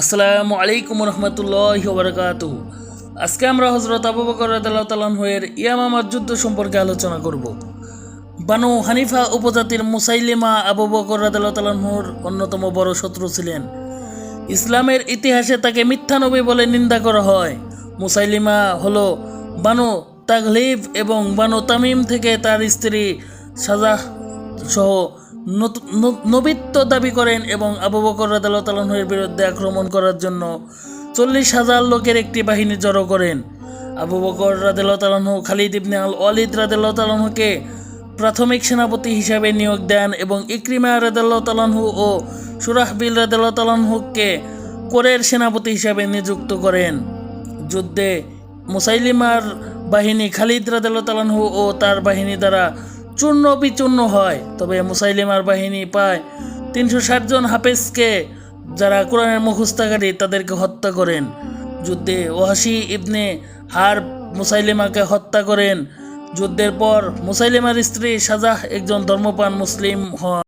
আসসালামু আলাইকুম রহমতুল্লাহ বারকাতু আজকে আমরা হজরত আবু বকর এর ইয়ামামার যুদ্ধ সম্পর্কে আলোচনা করব। বানু হানিফা উপজাতির মুসাইলিমা আবু বকর রাদিয়াল্লাহু তাআলার অন্যতম বড় শত্রু ছিলেন। ইসলামের ইতিহাসে তাকে মিথ্যা নবী বলে নিন্দা করা হয়। মুসাইলিমা হল বানু তাগলিব এবং বানু তামিম থেকে তার স্ত্রী সাজাহ সহ নবিত্ব দাবি করেন এবং আবু বকর রাদিয়াল্লাহু তাআলার বিরুদ্ধে আক্রমণ করার জন্য চল্লিশ হাজার লোকের একটি বাহিনী জড়ো করেন। আবু বকর রাদিয়াল্লাহু তাআলাহু খালিদ ইবনে আল ওয়ালিদ রাদিয়াল্লাহু তাআলাহুকে প্রাথমিক সেনাপতি হিসাবে নিয়োগ দেন এবং ইকরিমা রাদিয়াল্লাহু তাআলাহু ও সুরাহবিল রাদিয়াল্লাহু তাআলাহুকে কোরের সেনাপতি হিসাবে নিযুক্ত করেন। যুদ্ধে মুসাইলিমার বাহিনী খালিদ রাদিয়াল্লাহু তাআলাহু ও তার বাহিনী দ্বারা চূর্ণ বিচূর্ণ হয়। তবে মুসাইলিমার বাহিনী পায় তিনশো ষাট জন হাফেজকে যারা কোরআনের মুখস্তাকারী তাদেরকে হত্যা করেন। যুদ্ধে ওহাসি ইবনে হার মুসাইলিমাকে হত্যা করেন। যুদ্ধের পর মুসাইলিমার স্ত্রী সাজাহ একজন ধর্মপান মুসলিম হন।